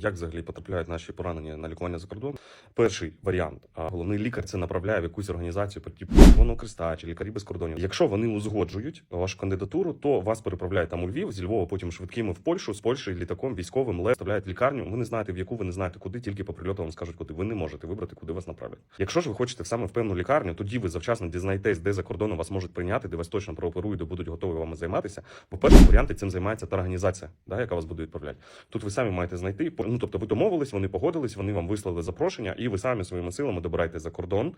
Як взагалі потрапляють наші поранені на лікування за кордон? Перший варіант. а, Головний лікар це направляє в якусь організацію по типу Червоного Креста чи лікарі без кордонів. Якщо вони узгоджують вашу кандидатуру, то вас переправляють там у Львів, зі Львова потім швидкими в Польщу, з Польщі літаком військовим лев вставляють лікарню. Ви не знаєте в яку, ви не знаєте куди, тільки по прильоту вам скажуть, куди ви не можете вибрати, куди вас направлять. Якщо ж ви хочете саме в певну лікарню, тоді ви завчасно дізнаєтесь, де за кордоном вас можуть прийняти, де вас точно прооперують, де будуть готові вами займатися. Бо перший варіант цим займається та організація, да, яка вас буде відправляти. Тут ви самі маєте знайти. Ну тобто, ви домовились, вони погодились, вони вам вислали запрошення, і ви самі своїми силами добираєте за кордон,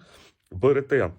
берете.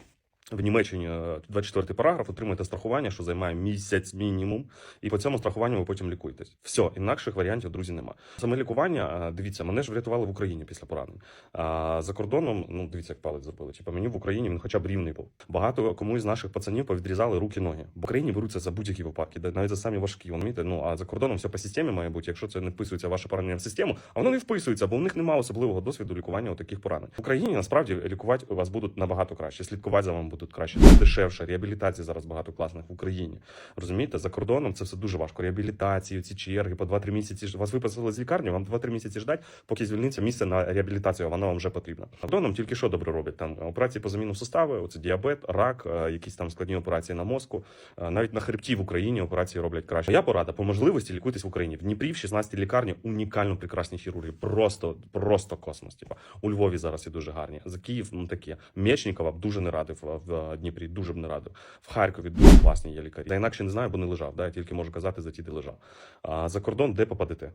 В Німеччині е, 24 параграф отримуєте страхування, що займає місяць мінімум, і по цьому страхуванню ви потім лікуєтесь. Все, інакших варіантів, друзі, нема. Саме лікування, е, дивіться, мене ж врятували в Україні після поранень. А за кордоном, ну дивіться, як палець забили. Типа мені в Україні він хоча б рівний був. Багато кому із наших пацанів повідрізали руки, ноги. В Україні беруться за будь-які випадки, навіть за самі важкі. Розумієте? Ну а за кордоном все по системі має бути. Якщо це не вписується ваше поранення в систему, а воно не вписується, бо в них немає особливого досвіду лікування таких поранень. В Україні насправді лікувати вас будуть набагато краще, слідкувати за вами будуть краще, дешевше. Реабілітації зараз багато класних в Україні. Розумієте, за кордоном це все дуже важко. Реабілітації, ці черги по 2-3 місяці. Вас виписали з лікарні, вам 2-3 місяці ждать, поки звільниться місце на реабілітацію, а воно вам вже потрібно. За кордоном тільки що добре роблять. Там операції по заміну сустави, оце діабет, рак, е, якісь там складні операції на мозку. Е, Навіть на хребті в Україні операції роблять краще. Я порада по можливості лікуйтесь в Україні. В Дніпрі в 16 лікарні унікально прекрасні хірурги. Просто, просто космос. Типа у Львові зараз і дуже гарні. За Київ ну такі. Мечникова дуже не радив в в Дніпрі. Дуже б не радив. В Харкові дуже класні є лікарі. Я інакше не знаю, бо не лежав. Да? Я тільки можу казати за ті, де лежав. А за кордон, де попадете?